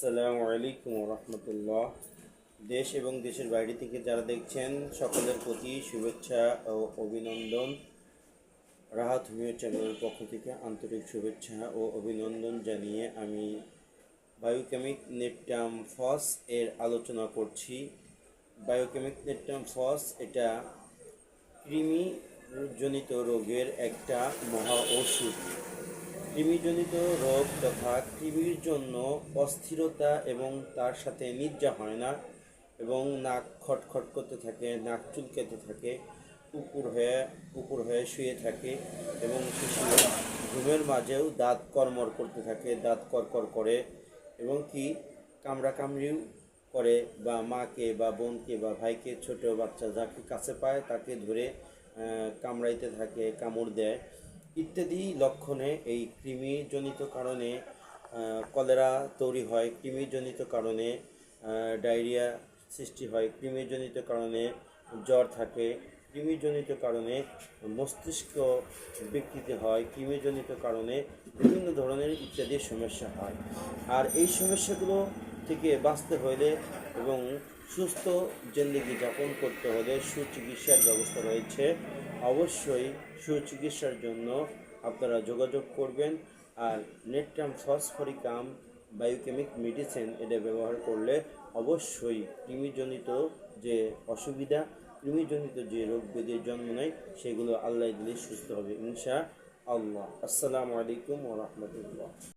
আসসালামু আলাইকুম রহমতুল্লাহ দেশ এবং দেশের বাইরে থেকে যারা দেখছেন, সকলের প্রতি শুভেচ্ছা ও অভিনন্দন। রাহাত হোমিও চ্যানেলের পক্ষ থেকে আন্তরিক শুভেচ্ছা ও অভিনন্দন জানিয়ে আমি বায়োকেমিক নেটটাম ফস এর আলোচনা করছি। বায়োকেমিক নেটটাম ফস এটা কৃমি জনিত রোগের একটা মহা ওষুধ। কৃমিজনিত রোগ তথা কৃমির জন্য অস্থিরতা এবং তার সাথে নিদ্রা হয় না এবং নাক খটখট করতে থাকে, নাক চুলকাতে থাকে উপর হয়ে উপর হয়ে শুয়ে থাকে এবং শিশু ঘুমের মাঝেও দাঁত কর্মর করতে থাকে, দাঁত করকর করে এবং কি কামড়া কামড়িও করে বা মাকে বা বোনকে বা ভাইকে, ছোট বাচ্চা যাকে কাছে পায় তাকে ধরে কামড়াইতে থাকে, কামড় দেয়। ইত্যাদি লক্ষণে এই কৃমিজনিত কারণে কলেরা তৈরি হয়, কৃমিজনিত কারণে ডায়রিয়া সৃষ্টি হয়, কৃমিজনিত কারণে জ্বর থাকে, কৃমিজনিত কারণে মস্তিষ্ক বিকৃতি হয়, কৃমিজনিত কারণে বিভিন্ন ধরনের ইত্যাদি সমস্যা হয়। আর এই সমস্যাগুলো থেকে বাঁচতে হলে এবং সুস্থ জিন্দগি যাপন করতে হলে সুচিকিৎসার ব্যবস্থা রয়েছে। অবশ্যই সুচিকিৎসার জন্য আপনারা যোগাযোগ করবেন আর নেট্রাম ফসফরিকাম বায়োকেমিক মেডিসিন এটা ব্যবহার করলে অবশ্যই কৃমিজনিত যে অসুবিধা, কৃমিজনিত যে রোগ ব্যাধির জন্ম নেয়, সেগুলো আল্লাহ দিলে সুস্থ হবে ইনশা আল্লাহ। আসসালামু আলাইকুম ওরহমতুল্লাহ